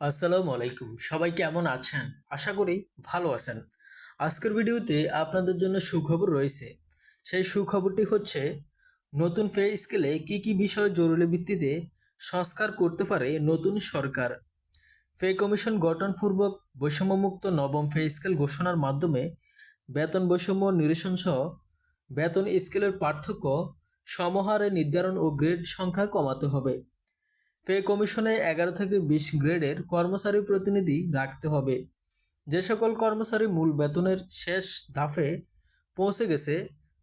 আসসালামু আলাইকুম। সবাই কেমন আছেন? আশা করি ভালো আছেন। আজকের ভিডিওতে আপনাদের জন্য সুখবর রয়েছে। সেই সুখবরটি হচ্ছে, নতুন পে স্কেলে কি কি বিষয় জরুরি ভিত্তিতে সংস্কার করতে পারে নতুন সরকার? পে কমিশন গঠনপূর্বক বৈষম্যমুক্ত নবম পে স্কেল ঘোষণার মাধ্যমে বেতন বৈষম্য নিরসন সহ বেতন স্কেলের পার্থক্য, সমহারে নির্ধারণ ও গ্রেড সংখ্যা কমাতে হবে। পে কমিশনে এগারো থেকে বিশ গ্রেডের কর্মচারী প্রতিনিধি রাখতে হবে। যে সকল কর্মচারী মূল বেতনের শেষ ধাপে পৌঁছে গেছে,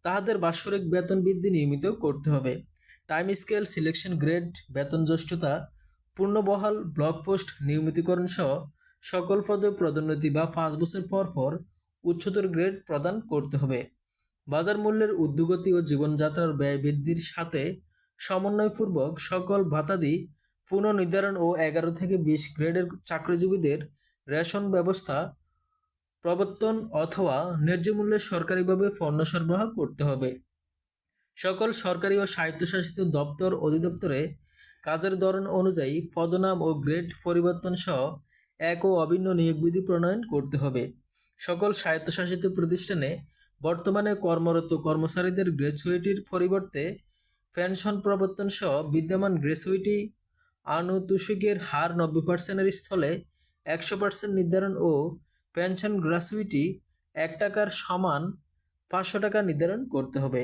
তাহাদের বাৎসরিক বেতন বৃদ্ধি নিয়মিত করতে হবে। টাইম স্কেল, সিলেকশন গ্রেড, বেতন জ্যেষ্ঠতা, পূর্ণবহাল ব্লক পোস্ট নিয়মিতকরণ সহ সকল পদে পদোন্নতি বা পাঁচ বছর পর পর উচ্চতর গ্রেড প্রদান করতে হবে। বাজার মূল্যের উদ্যোগতি ও জীবনযাত্রার ব্যয় বৃদ্ধির সাথে সমন্বয়পূর্বক সকল ভাতাদি পুনর্নির্ধারণ ও এগারো থেকে বিশ গ্রেডের চাকরিজীবীদের রেশন ব্যবস্থা, প্রবর্তন অথবা ন্যায্য মূল্যে সরকারিভাবে পণ্য সরবরাহ করতে হবে। সকল সরকারি ও স্বায়ত্তশাসিত দপ্তর অধিদপ্তরে কাজের ধরন অনুযায়ী পদনাম ও গ্রেড পরিবর্তন সহ এক ও অভিন্ন নিয়োগ বিধি প্রণয়ন করতে হবে। সকল স্বায়ত্তশাসিত প্রতিষ্ঠানে বর্তমানে কর্মরত কর্মচারীদের গ্র্যাচুইটির পরিবর্তে পেনশন প্রবর্তন সহ বিদ্যমান গ্র্যাচুইটি আনুতোষিকের হার নব্বই পার্সেন্টের স্থলে একশো পার্সেন্ট নির্ধারণ ও পেনশন গ্রাসুইটি এক টাকার সমান পাঁচশো টাকা নির্ধারণ করতে হবে।